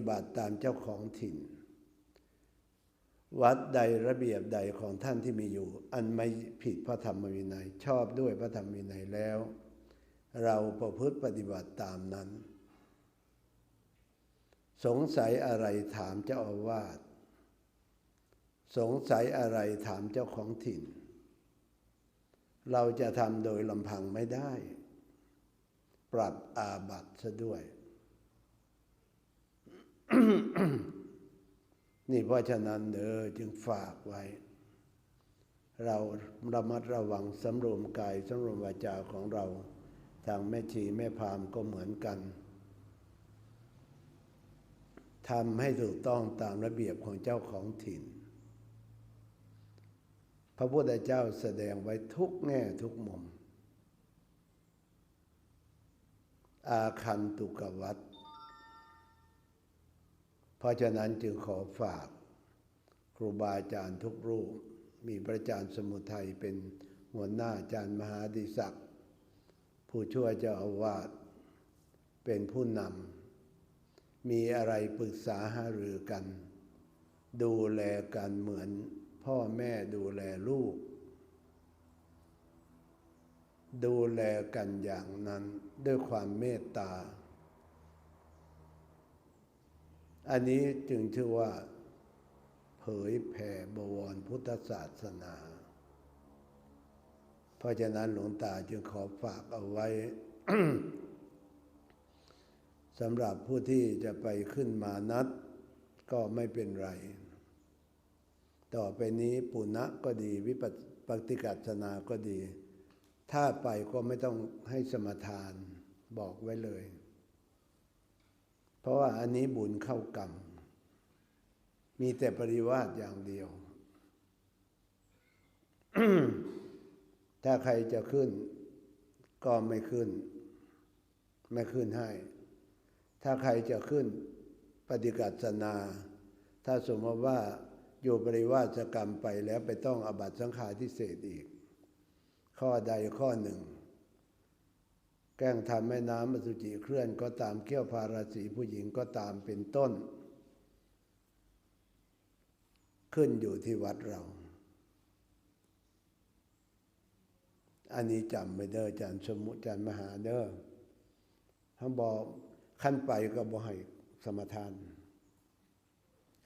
ฏิบัติตามเจ้าของถิ่น วัดใดระเบียบใดของท่านที่มีอยู่ อันไม่ผิดพระธรรมวินัย ชอบด้วยพระธรรมวินัยแล้ว เราประพฤติปฏิบัติตามนั้น สงสัยอะไรถามเจ้าอาวาสสงสัยอะไรถามเจ้าของถิ่น เราจะทำโดยลำพังไม่ได้ ปรับอาบัติซะด้วย นี่เพราะฉะนั้นเดอจึงฝากไว้ เราระมัดระวังสำรวมกายสำรวมวาจาของเรา ทางแม่ชีแม่พามก็เหมือนกันทำให้ถูกต้องตามระเบียบของเจ้าของถิ่น พระพุทธเจ้าแสดงไว้ทุกแง่ทุกมุม อาคันตุกวัต เพราะฉะนั้นจึงขอฝากครูบาอาจารย์ทุกรูป มีพระอาจารย์สมุทัยเป็นหัวหน้าอาจารย์มหาดิศักดิ์ผู้ช่วยเจ้าอาวาสเป็นผู้นำมีอะไรปรึกษาหารือกัน ดูแลกันเหมือนพ่อแม่ดูแลลูก ดูแลกันอย่างนั้นด้วยความเมตตา อันนี้จึงชื่อว่า เผยแผ่บวรพุทธศาสนา เพราะฉะนั้นหลวงตาจึงขอฝากเอาไว้สำหรับผู้ที่จะไปขึ้นมานัดก็ไม่เป็นไร ต่อไปนี้ปุณะก็ดี วิปัสปฏิกัสนาก็ดี ถ้าไปก็ไม่ต้องให้สมทานบอกไว้เลย เพราะว่าอันนี้บุญเข้ากรรม มีแต่ปริวาสอย่างเดียว ถ้าใครจะขึ้น ก็ไม่ขึ้น ไม่ขึ้นให้ ถ้าใครจะขึ้นปฏิกัสนา ถ้าสมมติว่าอยู่ปริวาสกรรมไปแล้วไปต้องอบัตสังฆาทิเศษอีก ข้อใดข้อหนึ่ง แกล้งทำแม่น้ำมสุจิเคลื่อนก็ตามเกี่ยวพาราสีผู้หญิงก็ตามเป็นต้น ขึ้นอยู่ที่วัดเรา อันนี้จำไม่เด้ออาจารย์สมุอาจารย์มหาเด้อเขานบอกขั้นไปก็บ่ให้สมทาน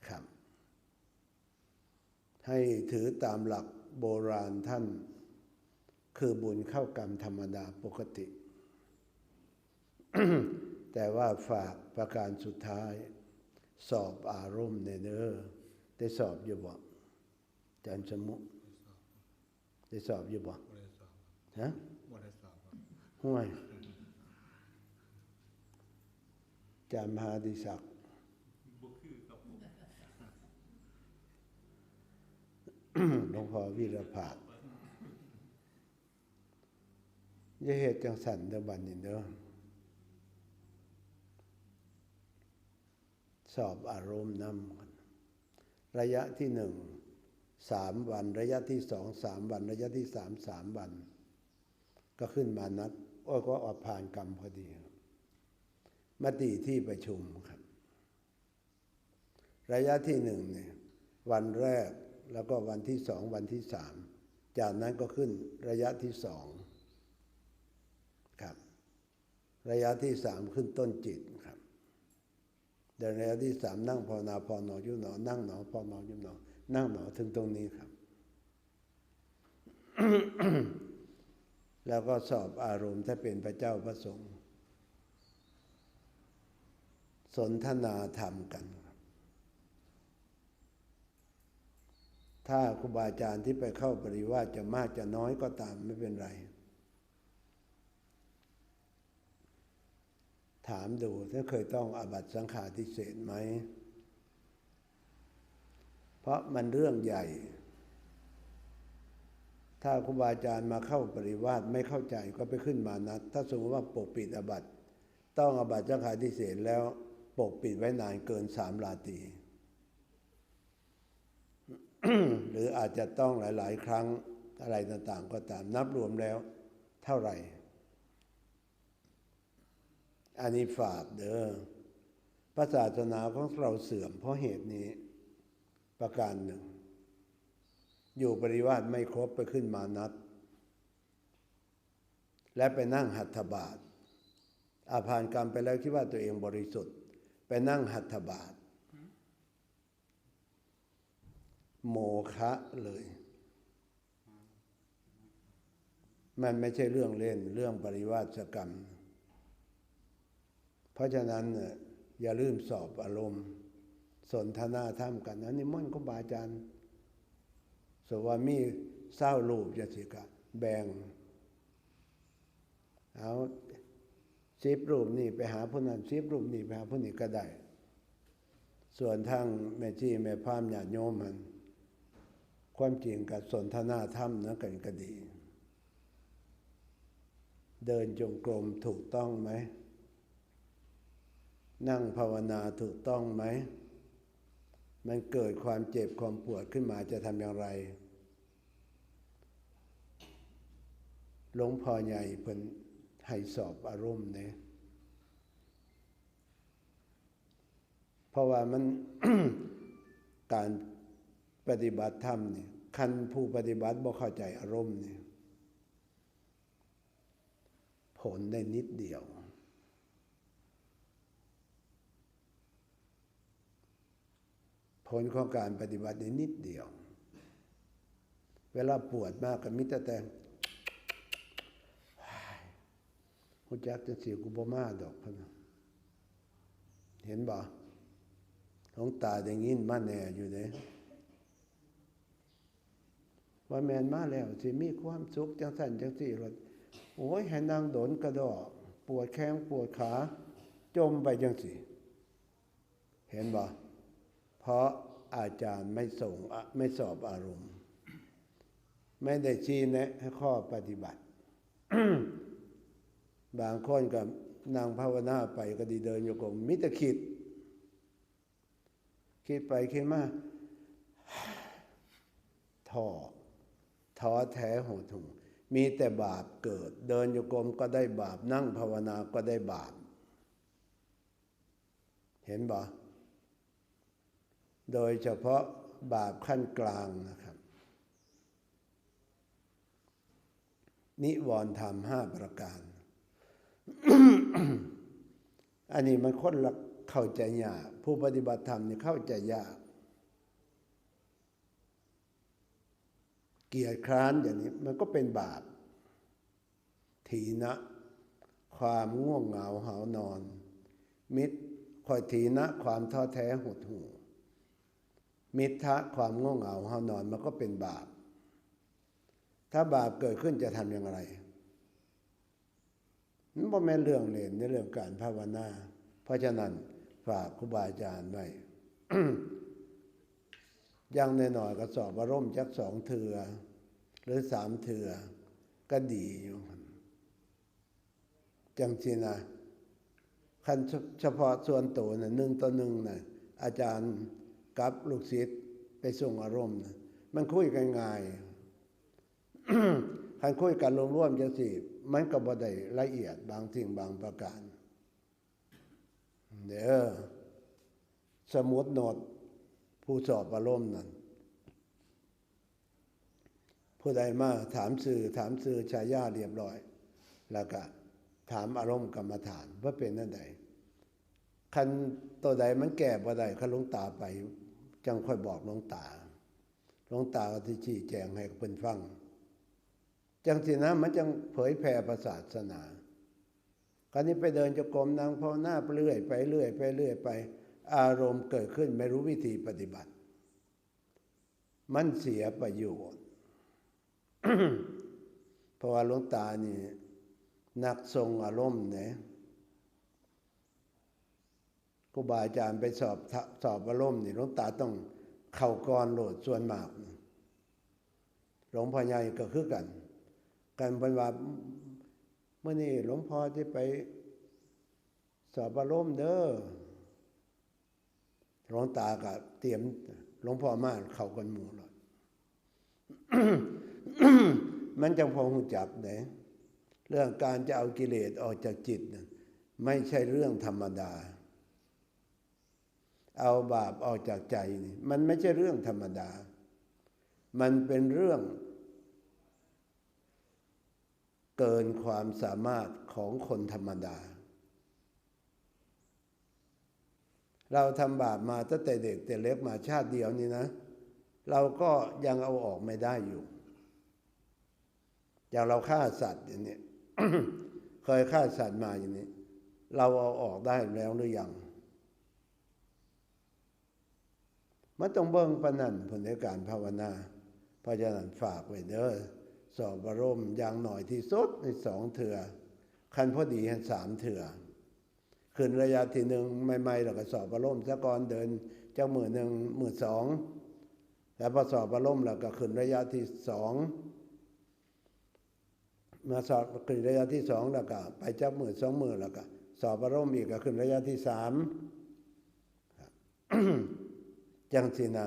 ครับ ให้ถือตามหลักโบราณท่าน คือบุญเข้ากรรมธรรมดาปกติ แต่ว่าฝากประการสุดท้าย สอบอารมณ์ในเด้อได้สอบอยู่บ่อาจารย์สมุได้สอบอยู่บ่ฮะบ่ได้สอบห่วยอาจารย์มหาดิศักดิ์หลวงพ่อวิรภาสอย่าเหตุจังสันเดบันนี่เด้อ สอบอารมณ์นำกัน ระยะที่หนึ่งสามวัน ระยะที่สองสามวัน ระยะที่สามสามวัน ก็ขึ้นมานัดโอ้ก็ออกผ่านกรรมพอดีมติที่ประชุมครับ ระยะที่หนึ่งเนี่ยวันแรกแล้วก็วันที่สองวันที่สามจากนั้นก็ขึ้นระยะที่สองครับ ระยะที่สามขึ้นต้นจิตครับ เดี๋ยวระยะที่สามนั่งภาวนาพอหนอยุบหนอนั่งหนอพอหนอยุบหนอนั่งหนอถึงตรงนี้ครับ แล้วก็สอบอารมณ์ถ้าเป็นพระเจ้าพระสงฆ์สนทนาธรรมกันครับ ถ้าครูบาอาจารย์ที่ไปเข้าปริวาสจะมากจะน้อยก็ตามไม่เป็นไร ถามดูถ้านเคยต้องอาบัตสังฆาทิเศษไหม เพราะมันเรื่องใหญ่ ถ้าครูบาอาจารย์มาเข้าปริวาสไม่เข้าใจก็ไปขึ้นมานัด ถ้าสมมติว่าปกปิดอาบัตต้องอาบัตสังฆาทิเศษแล้วปกปิดไว้นานเกินสามราตรีหรืออาจจะต้องหลาย ๆ ครั้งอะไรต่างๆ ก็ตามนับรวมแล้วเท่าไหร่ อันนี้ฝากเด้อพระศาสนาของเราเสื่อมเพราะเหตุนี้ ประการหนึ่ง อยู่ปริวาสไม่ครบไปขึ้นมานัด และไปนั่งหัตถบาทอาผ่านกรรมไปแล้วคิดว่าตัวเองบริสุทธิ์ ไปนั่งหัตถบาท โมคะเลย มันไม่ใช่เรื่องเล่นเรื่องปริวาสกรรม เพราะฉะนั้นอย่าลืมสอบอารมณ์ สนทนาธรรมกันอันนี้ม่อนก็บาอาจารย์สวามีเศร้ารูปจะสิกะ แบ่งเอาสิบรูปนี่ไปหาผู้นั้นสิบรูปนี่ไปหาผู้นี้ก็ได้ ส่วนทางแม่จีแม่พามญาติโยมมัน ความจริงกับสนทนาธรรมนะกันก็ดี เดินจงกรมถูกต้องไหม นั่งภาวนาถูกต้องไหม มันเกิดความเจ็บความปวดขึ้นมาจะทำอย่างไร หลวงพ่อใหญ่เพิ่นให้สอบอารมณ์เนี่ยเพราะว่ามันการปฏิบัติธรรมเนี่ยคันผู้ปฏิบัติบ่เข้าใจอารมณ์เนี่ยผลได้นิดเดียว ผลของการปฏิบัตินิดเดียว เวลาปวดมากก็มิตรแต่หูจักจะเสียกุบมาดอกพนะเห็นบ่หลวงตาได้ยินมาแน่อยู่เด้ว่าแมนมาแล้วสิมีความสุขจังสั่นจังสี่รถโอ้ยให้นางโดนกระดอกปวดแข้งปวดขา จมไปจังสิเห็นบ่ เพราะอาจารย์ไม่ส่งไม่สอบอารมณ์ ไม่ได้ชี้แนะให้ข้อปฏิบัติ บางคนกับนางภาวนาไปก็ดีเดินอยู่กงมิตรคิด คิดไปคิดมาท้อท้อแท้หดหู่มีแต่บาปเกิด เดินโยกรมก็ได้บาปนั่งภาวนาก็ได้บาป เห็นบ่ โดยเฉพาะบาปขั้นกลางนะครับ นิวรณธรรมห้าประการ อันนี้มันคนละเข้าใจยาก ผู้ปฏิบัติธรรมนี่เข้าใจยาก เกียรคร้านอย่างนี้มันก็เป็นบาปถีนะ ความง่วงเหงาหานอน มิตรคอยถีนะ ความท้อแท้หดหู่ มิทะความง่วงเหงาหานอนมันก็เป็นบาป ถ้าบาปเกิดขึ้นจะทำอย่างไรมันบ่แม่นเรื่องเล่นในเรื่องการภาวนา เพราะฉะนั้นฝากครูบาอาจารย์ไว้ยังในหน่อยๆก็สอบวร่มจักสองเถือ หรือสามเถือ ก็ดีอยู่จังสินะคันเฉพาะส่วนตัวนะหนึ่งต่อหนึ่งน่ะอาจารย์ กับลูกศิษย์ไปส่งอารมณ์นะมันคุยกันง่ายคันคุยกันรวมๆจังสิมันก็บ่ได้ละเอียดบางสิ่งบางประการเด้อสมุดโนดผู้สอบอารมณ์นั่นผู้ใดมาถามสื่อถามสื่อชายาเรียบร้อย แล้วก็ถามอารมณ์กรรมฐานว่าเป็นนั่นใดคันตัวใดมันแก่บ่ได้คันหลงตาไป จังค่อยบอกหลวงตาหลวงตาก็ที่ชี้แจงให้เพิ่นฟัง จังสินะมันจังเผยแผ่ศาสนาคราวนี้ไปเดินจงกรมนางภาวนาไปเรื่อยไปเรื่อยไปเรื่อยไป อารมณ์เกิดขึ้นไม่รู้วิธีปฏิบัติ มันเสียประโยชน์เพราะว่าหลวงตานี่นักทรงอารมณ์เนี่ย ครูบาอาจารย์ไปสอบสอบอารมณ์นี่หลวงตาต้องเข่ากรโหลดส่วนมากหลวงพ่อใหญ่ก็คือกัน กันเป็นว่าเมื่อนี้หลวงพ่อที่ไปสอบอารมณ์เด้อหลวงตาก็เตรียมหลวงพ่อมาเข้ากันหมู่เลยมันจังพอหูจับเนี่ยเรื่องการจะเอากิเลสออกจากจิต ไม่ใช่เรื่องธรรมดา เอาบาปออกจากใจนี่มันไม่ใช่เรื่องธรรมดา มันเป็นเรื่อง เกินความสามารถของคนธรรมดา เราทำบาปมาตั้งแต่เด็กแต่เล็กมาชาติเดียวนี่นะ เราก็ยังเอาออกไม่ได้อยู่อย่างเราฆ่าสัตว์อย่างนี้เคยฆ่าสัตว์มาอย่างนี้ เราเอาออกได้แล้วหรือยัง มันต้องเบิ่งปนันผลในการภาวนาเพราะฉะนั้นฝากไว้เด้อสอบบรมอย่างหน่อยที่สุดในสองเถื่อคันพอดีหันสามเถื่อขึ้นระยะที่หนึ่งใหม่ๆเราก็สอบบรมซะก่อนเดินเจ้ามือหนึ่งมือสองแล้วพอสอบบรมเราก็ขึ้นระยะที่สองมาสอบขึ้นระยะที่สองแล้วก็ไปจับมือสองมือแล้วก็สอบบรมอีกก็ขึ้นระยะที่สาม จังสินะ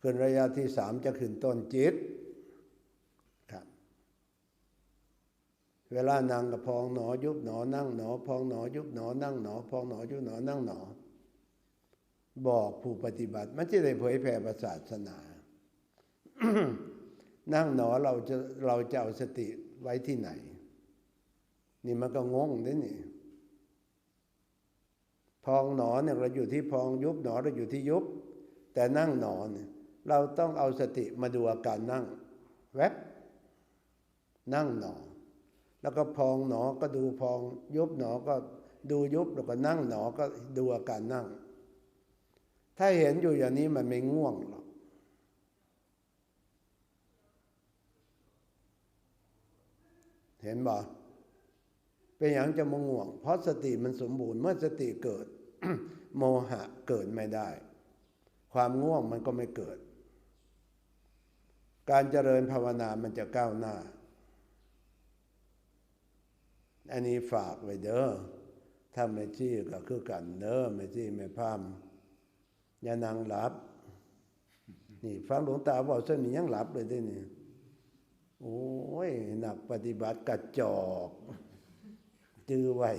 ขึ้นระยะที่สามจะขึ้นต้นจิตครับ เวลานั่งกับพองหนอยุบหนอนั่งหนอ พองหนอยุบหนอนั่งหนอ พองหนอยุบหนอนั่งหนอ บอกผู้ปฏิบัติมันจะได้เผยแผ่ศาสนา นั่งหนอเราจะเราจะเอาสติไว้ที่ไหน นี่มันก็งงด้วยนี่ พองหนอเนี่ยเราอยู่ที่พองยุบหนอเราอยู่ที่ยุบ แต่นั่งหนอเนี่ยเราต้องเอาสติมาดูอาการนั่ง แวบนั่งหนอ แล้วก็พองหนอก็ดูพองยุบหนอก็ดูยุบแล้วก็นั่งหนอก็ดูอาการนั่ง ถ้าเห็นอยู่อย่างนี้มันไม่ง่วงหรอกเห็นบ่เป็นอย่างจะมาง่วง เพราะสติมันสมบูรณ์เมื่อสติเกิด โมหะเกิดไม่ได้ ความง่วงมันก็ไม่เกิด การเจริญภาวนามันจะก้าวหน้า อันนี้ฝากไว้เด้อถ้าไม่จี้ก็คือกันเด้อไม่จี้ไม่พามอย่านั่งหลับ นี่ฟังหลวงตาบอกเส้นนี้ยังหลับเลยด้วยนี่ โอ้ยหนักปฏิบัติกระจอกจื้อไว้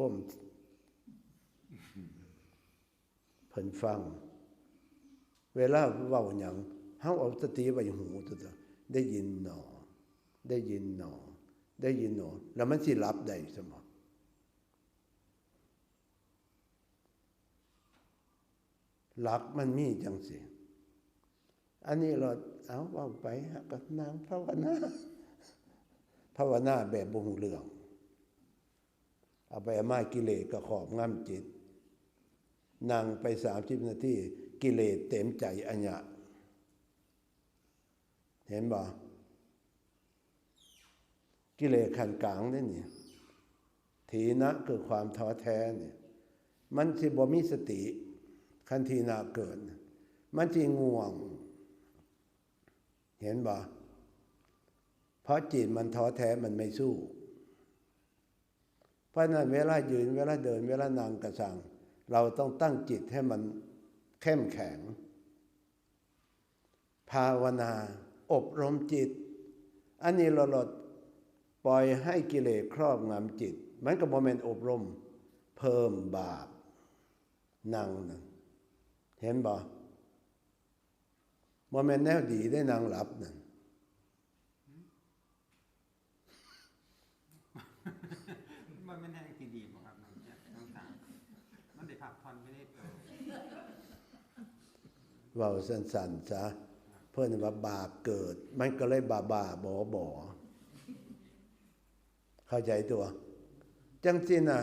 ก้มเพิ่นฟัง เวลาเว้าหยังเฮาเอาสติไว้หูตัวเดียวได้ยินหนอ ได้ยินหนอ ได้ยินหนอ แล้วมันสิรับได้สมอหลักมันมีจังสิอันนี้เราเอาเว่าไปกับนางภาวนาภาวนาแบบบุงเรื่อง เอาไปอามากิเลสก็ขอบง่ำจิตนั่งไปสามสิบนาทีกิเลสเต็มใจอัญญะเห็นบ่กิเลสขันกลางนี่นี่ทีนะคือความท้อแท้เนี่ยมันสิบ่มีสติคันทีนาเกิด มันจีง่วง เห็นบ่เพราะจิตมันท้อแท้มันไม่สู้ เพราะนั้นเวลายืนเวลาเดิน เวลานั่งกระสังเราต้องตั้งจิตให้มันเข้มแข็ง ภาวนา อบรมจิต อันนี้เราลดปล่อยให้กิเลสครอบงำจิต มันก็โมเมนต์อบรม เพิ่มบาปนั่งนั่นเห็นบ่โมเมนต์แนวดีได้นางหลับนั่น มันเป็นแห่งที่ดีบ่ครับน้องเนี่ยน้องตามันได้พักผ่อนไม่ได้เกิดเว่าสั้นๆซะเพื่อนว่าบาปเกิด มันก็เลยบาบาบอบอเข้าใจตัว จังสิน่ะ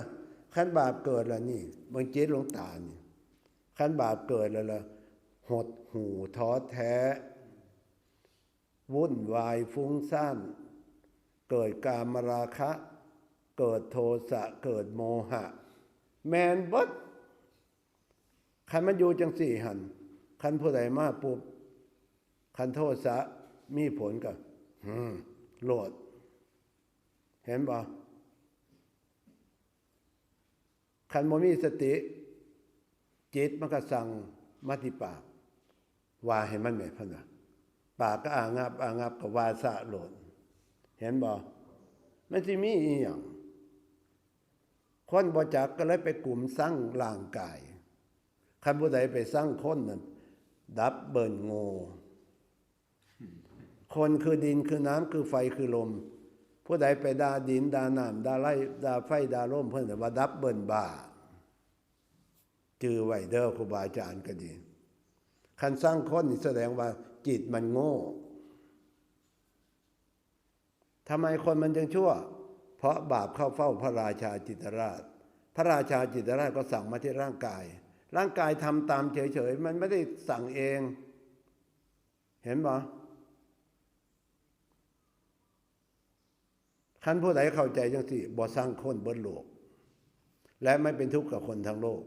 ขั้นบาปเกิดแล้วนี่บางจิตหลวงตานี่ขั้นบาปเกิดแล้วละหดหูท้อแท้ วุ่นวายฟุ้งซ่าน เกิดการมราคะ เกิดโทสะเกิดโมหะ แมนบดคันมันอยู่จังสี่หันคันผู้ใดมาปุ๊บคันโทสะมีผลกับอืมโลด เห็นบ่คันโมมีสติ จิตมันก็สั่งมาที่ปากว่าให้มันแม่พะนะปากก็อ่างับอ่างับก็วาสะโหลด เห็นบ่มันสิมีอีหยัง คนบ่จักก็เลยไปกลุ่มสร้างร่างกายคันผู้ใดไปสร้างคนนั่นดับเบิลโงคนคือดินคือน้ำคือไฟคือลม ผู้ใดไปดาดินดาน้ำดาไล่ดาไฟดาลมเพิ่นว่าดับเบิลบ้าจือไวเด้อครูบาอาจารย์ก็ดีคันสร้างคนนี่แสดงว่าจิตมันโง่ทำไมคนมันจึงชั่ว เพราะบาปเข้าเฝ้าพระราชาจิตรราช พระราชาจิตรราชก็สั่งมาที่ร่างกาย ร่างกายทำตามเฉยๆ มันไม่ได้สั่งเอง เห็นบ่คันผู้ใดเข้าใจจังสิบ่สร้างคนบนโลก และไม่เป็นทุกข์กับคนทั้งโลก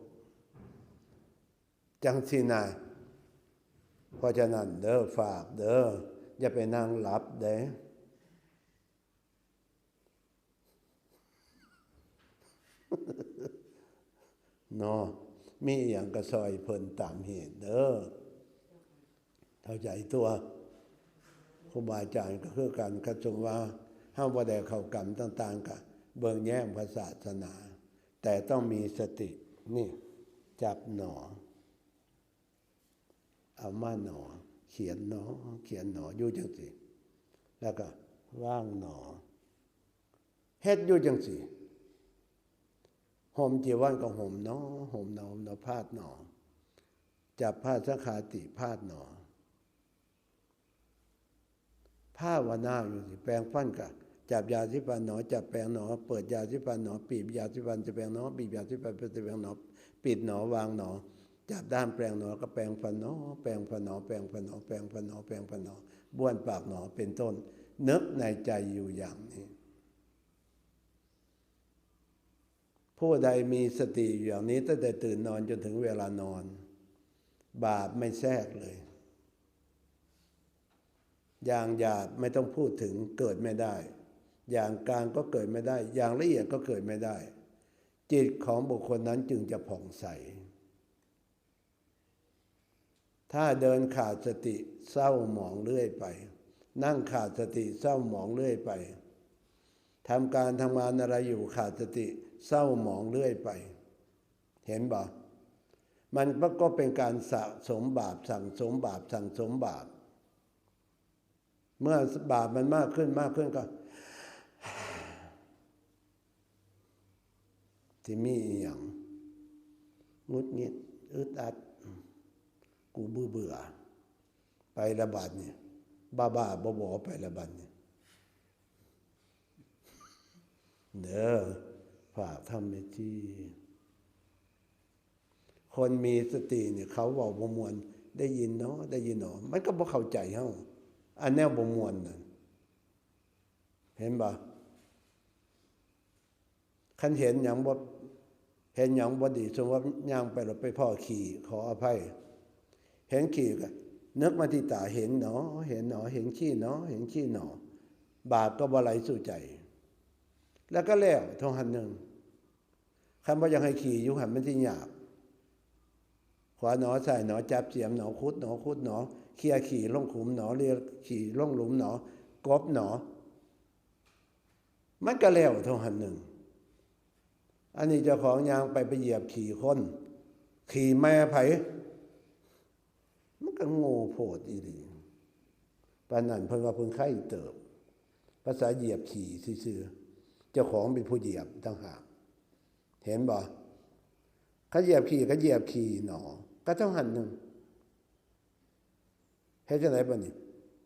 จังสินะเพราะฉะนั้นเด้อฝากเด้ออย่าไปนั่งหลับเด้ เนาะมีอย่างกระซอยเพิ่นตามเหตุเด้อเข้าใจตัวครูบาอาจารย์ก็คือการกระจงว่าห้ามว่าแดเข้ากรรมต่าง ๆกับเบิ่งแย้มพระศาสนา แต่ต้องมีสตินี่จับหนอ เอามาหนอ เขียนหนอ เขียนหนออยู่จังสิแล้วก็ว่างหนอเฮ็ดอยู่จังสิ ห่มจีวรก็ห่มหนอห่มหนอห่มหนอพาดหนอจับผ้าสังขาติพาดหนอผ้าวนาอยู่สิแปลงฟันกะจับยาสีฟันหนอจับแปรงหนอ เปิดยาสีฟันหนอปีบยาสีฟันจะแปรงหนอปีบยาสีฟันจะแปรงหนอปิดหนอวางหนอจับด้ามแปรงหนอก็แปรงฟันหนอแปรงฟันหนอแปรงฟันหนอแปรงฟันหนอแปรงฟันหนอบ้วนปากหนอเป็นต้น นึกในใจอยู่อย่างนี้ ผู้ใดมีสติอยู่อย่างนี้ตั้งแต่ตื่นนอนจนถึงเวลานอน บาปไม่แทรกเลย อย่างหยาบไม่ต้องพูดถึงเกิดไม่ได้ อย่างกลางก็เกิดไม่ได้ อย่างละเอียดก็เกิดไม่ได้ จิตของบุคคลนั้นจึงจะผ่องใส ถ้าเดินขาดสติเศร้าหมองเรื่อยไป นั่งขาดสติเศร้าหมองเรื่อยไปทำการทำงานอะไรอยู่ขาดสติ เศร้าหมองเรื่อยไป เห็นบ่มันก็เป็นการสะสมบาปสั่งสมบาปสั่งสมบาป เมื่อบาปมันมากขึ้นมากขึ้นก็ที่มีอย่างงุดงิดอึดอัด กูเบื่อเบื่อ ไประบาดเนี่ย บ้าบ้าบอบอไประบาดเนี่ยเด้อ ฝากทำในที่คนมีสติเนี่ยเขาบอกบมวลได้ยินเนาะได้ยินเนาะมันก็บ่เข้าใจเฮาอันแนวบมวลนั่นเห็นบ่คันเห็นอย่างบ่เห็นอย่างบ่ดีสมมติว่าย่างไปแล้วไปพ่อขี่ขออภัย เห็นขี่ก็นึกมาที่ตาเห็นเนาะเห็นเนาะเห็นขี้เนาะเห็นขี้เนาะบาปก็บ่ไหลสู่ใจ แล้วก็แล้วเท่าหันหนึ่ง คำว่ายังให้ขี่อยู่หันมันที่หยาบ ขวาหนอใส่หนอจับเสียมหนอคุดหนอคุดหนอเคลียขี่ล่องขุมหนอเรียขี่ล่องหลุมหนอกบหนอ มันก็แล้วเท่าหันหนึ่ง อันนี้เจ้าของยางไปไปเหยียบขี่คน ขี่แม่ไผมันก็โง่โพดอีดีปานนั้นเพิ่นว่าเพิ่นไข่เติบ ภาษาเหยียบขี่ซื่อเจ้าของเป็นผู้เหยียบต่างหาก เห็นบ่เขาเหยียบขี่ก็เหยียบขี่หนอก็เท่าหันหนึ่งเฮ็ดจังไดบ่นี่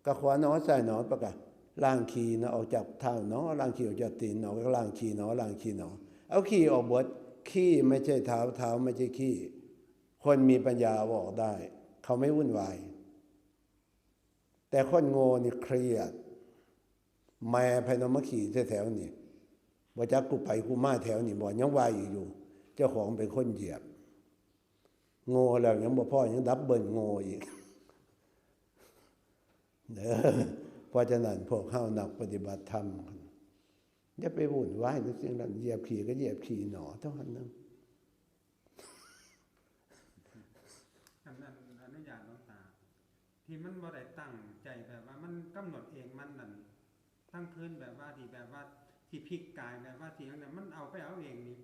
ก็ขวาหนอใส่หนอปะกะล้างขี่นาะออกจากเท้าหนอล้างขี่ออกจากตีนหนอก็ล้างขี่หนอล้างขี่หนอเอาขี้ออกบดขี้ไม่ใช่เท้าเท้าไม่ใช่ขี้คนมีปัญญาบอกได้ เขาไม่วุ่นวาย แต่คนโง่นี่เครียดแม่ภายนมขี่แถวๆนี่ บ่จักกูไปกูมาแถวนี่บ่ยังวายอยู่เจ้าของเป็นคนเหยียบ โง่แล้วยังบ่พ่อยังดับเบิลโง่อีกเด้อเพราะฉะนั้นพวกเข้านักปฏิบัติธรรมอย่าไปวุ่นวายในสิ่งนั้นเหยียบขี่ก็เหยียบขี่หนอเท่านั้นนึงคำนั้นอนุญาตหลวงตา ที่มันบ่ได้ตั้งใจแบบว่ามันกำหนดเองมันนั่นทั้งคืนแบบว่าที่แบบว่า ที่พลิกกายแบบว่าที่อย่างนั้นมันเอาไปเอาเองนี่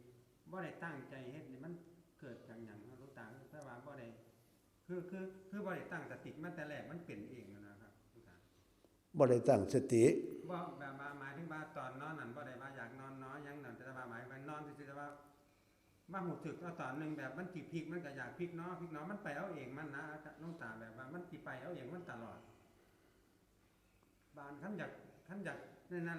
บ่ได้ตั้งใจเฮ็ดนี่มันเกิดจากหยังเนาะหลูกตาแต่ว่าบ่ได้คือคือคือบ่ได้ตั้งสติมันแต่แรกมันเป็นเองนะครับหลูกตาบ่ได้ตั้งสติบ่แบบว่าหมายถึงว่าตอนนอนนั่นบ่ได้ว่าอยากนอนน้อยหยังนั่นแต่ว่าหมายว่านอนซื่อๆแต่ว่ามาหูสึกว่าตอนหนึงแบบมันสิพลิกมันก็อยากพลิกเนาะพลิกเนาะมันไปเอาเองมันนะหลูกตาแบบว่ามันสิไปเอาเองมันตลอด บานคันอยากคันอยากในนั้นแหละ